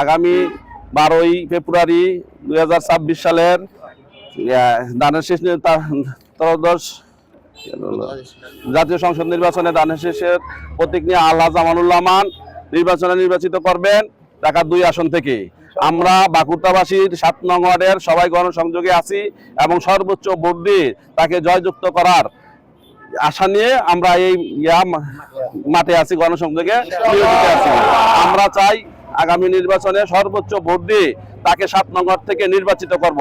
আগামী বারোই ফেব্রুয়ারি দুই হাজার ছাব্বিশ সালের দানের শেষ ত্রয়োদশ জাতীয় সংসদ নির্বাচনে দানের শেষের প্রতীক নিয়ে আল্লাহ জামানুল্লাহ মান নির্বাচনে নির্বাচিত করবেন ঢাকা দুই আসন থেকে। আমরা বাকুরতাবাসীর সাত নং ওয়ার্ডের সবাই গণসংযোগে আছি এবং সর্বোচ্চ ভোট দিয়ে তাকে জয়যুক্ত করার আশা নিয়ে আমরা এই মাঠে আছি, গণসংযোগে আমরা চাই আগামী নির্বাচনে সর্বোচ্চ ভোট দিয়ে তাকে সাত নম্বর থেকে নির্বাচিত করব।